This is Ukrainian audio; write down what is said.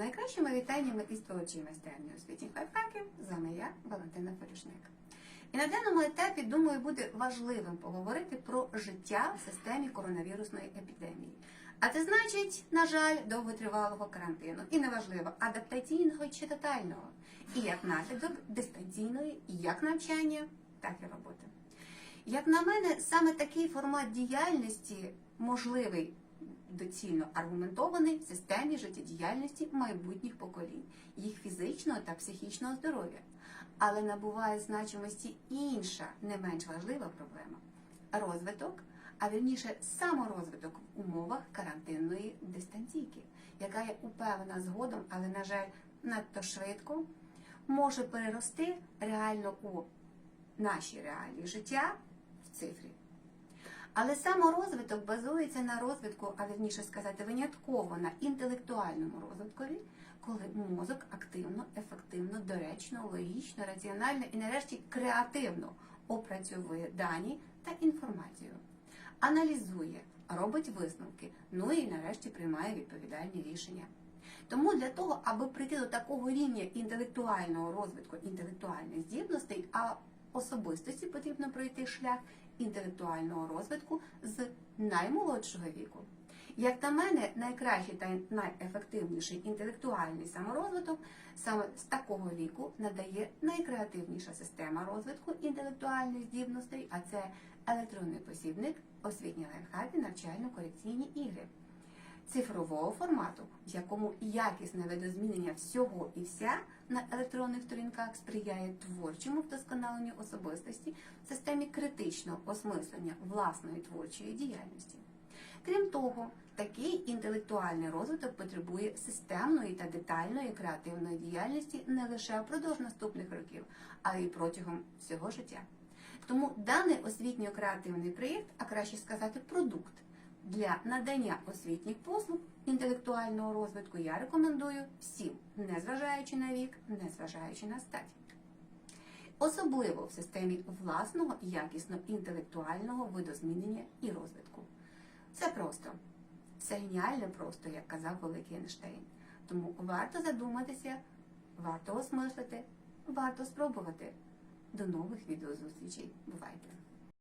найкращими вітаннями із творчої майстерні освітніх лайфхаків. З вами я, Валентина Полішник. І на даному етапі, думаю, буде важливим поговорити про життя в системі коронавірусної епідемії. А це значить, на жаль, довготривалого карантину. І неважливо, адаптаційного чи тотального. І як наслідок дистанційної як навчання, так і роботи. Як на мене, саме такий формат діяльності можливий доцільно аргументований в системі життєдіяльності майбутніх поколінь, їх фізичного та психічного здоров'я. Але набуває значимості інша, не менш важлива проблема розвиток, а вірніше саморозвиток в умовах карантинної дистанційки, яка є упевнена згодом, але, на жаль, надто швидко може перерости реально у наші реалії життя в цифрі. Але саморозвиток базується на розвитку, а вірніше сказати, винятково на інтелектуальному розвиткові, коли мозок активно, ефективно, доречно, логічно, раціонально і нарешті креативно опрацьовує дані та інформацію, аналізує, робить висновки, ну і нарешті приймає відповідальні рішення. Тому для того, аби прийти до такого рівня інтелектуального розвитку, інтелектуальних здібностей, а особистості потрібно пройти шлях інтелектуального розвитку з наймолодшого віку. Як на мене, найкращий та найефективніший інтелектуальний саморозвиток саме з такого віку надає найкреативніша система розвитку інтелектуальних здібностей, а це електронний посібник, освітні лайфхаки, навчально-корекційні ігри цифрового формату, в якому якісне видозмінення всього і вся на електронних сторінках сприяє творчому вдосконаленню особистості в системі критичного осмислення власної творчої діяльності. Крім того, такий інтелектуальний розвиток потребує системної та детальної креативної діяльності не лише впродовж наступних років, але й протягом всього життя. Тому даний освітньо-креативний проєкт, а краще сказати, продукт для надання освітніх послуг інтелектуального розвитку я рекомендую всім, незважаючи на вік, незважаючи на стать. Особливо в системі власного якісно інтелектуального видозмінення і розвитку. Це просто, це геніально просто, як казав великий Ейнштейн. Тому варто задуматися, варто осмислити, варто спробувати. До нових відеозустрічей. Бувайте!